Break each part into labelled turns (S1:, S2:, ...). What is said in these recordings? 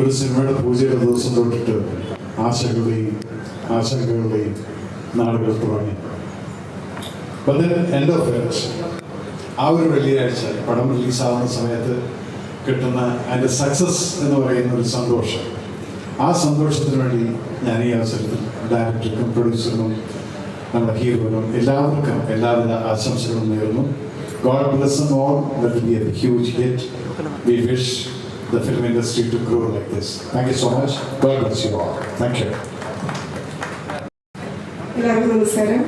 S1: ഒരു സിനിമയുടെ പൂജയുടെ ദിവസം തൊട്ടിട്ട് ആശകളുടെയും ആശങ്കകളുടെയും നാളുകൾ തുടങ്ങി. എൻഡ് ഓഫ് ആ ഒരു വെള്ളിയാഴ്ച പടം റിലീസാവുന്ന സമയത്ത് കിട്ടുന്ന അതിന്റെ സക്സസ് എന്ന് പറയുന്ന ഒരു സന്തോഷം. ആ സന്തോഷത്തിന് വേണ്ടി ഞാൻ ഈ അവസരത്തിൽ ഡയറക്ടർക്കും പ്രൊഡ്യൂസറിനും നമ്മുടെ ഹീറോയിനും എല്ലാവർക്കും എല്ലാവിധ ആശംസകളും നേരുന്നു. God bless all huge hit wish we wish the film industry to grow like this. Thank you so much. God bless you all. Thank you.
S2: എല്ലാവർക്കും നമസ്കാരം.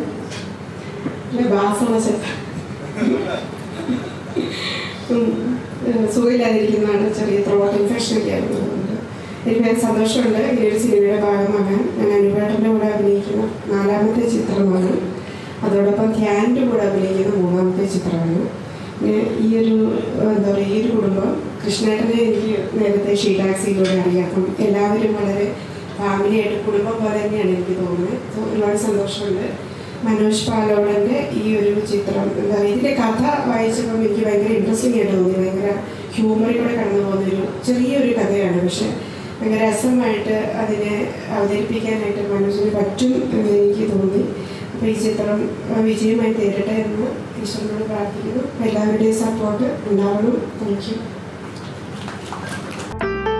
S2: സുഖമില്ലാതിരിക്കുന്നതാണ്. ചെറിയ ത്രോട്ട് ഇൻഫെക്ഷൻ ഒക്കെ ആയിരുന്നതുകൊണ്ട് എനിക്ക് ഞാൻ സന്തോഷമുണ്ട് ഈ ഒരു സിനിമയുടെ ഭാഗമാകാൻ ഞാൻ അനുപേട്ടന്റെ കൂടെ അഭിനയിക്കുന്ന നാലാമത്തെ ചിത്രമാണ്. അതോടൊപ്പം ധ്യാനിന്റെ കൂടെ അഭിനയിക്കുന്ന മൂന്നാമത്തെ ചിത്രമാണ്. ഈ ഒരു എന്താ പറയുക ഈ ഒരു കുടുംബം കൃഷ്ണേട്ടനെ എനിക്ക് നേരത്തെ ഷീടാക്സിയിലൂടെ അറിയാം. അപ്പം എല്ലാവരും വളരെ ഫാമിലിയായിട്ട് കുടുംബം പോലെ തന്നെയാണ് എനിക്ക് തോന്നുന്നത്. ഒരുപാട് സന്തോഷമുണ്ട്. മനോജ് പാലോടന്റെ ഈ ഒരു ചിത്രം എന്താ ഇതിന്റെ കഥ വായിച്ചപ്പോൾ എനിക്ക് ഭയങ്കര ഇൻട്രസ്റ്റിംഗ് ആയിട്ട് തോന്നി. ഭയങ്കര ഹ്യൂമറിലൂടെ കടന്നു പോകുന്നൊരു ചെറിയൊരു കഥയാണ്. പക്ഷെ ഭയങ്കര രസമായിട്ട് അതിനെ അവതരിപ്പിക്കാനായിട്ട് മനോജിന് പറ്റും എന്ന് എനിക്ക് തോന്നി. അപ്പോൾ ഈ ചിത്രം വിജയമായി തീരട്ടെ എന്ന് ഈശ്വരനോട് പ്രാർത്ഥിക്കുന്നു. എല്ലാവരുടെയും സപ്പോർട്ട് ഉണ്ടാവണം. താങ്ക്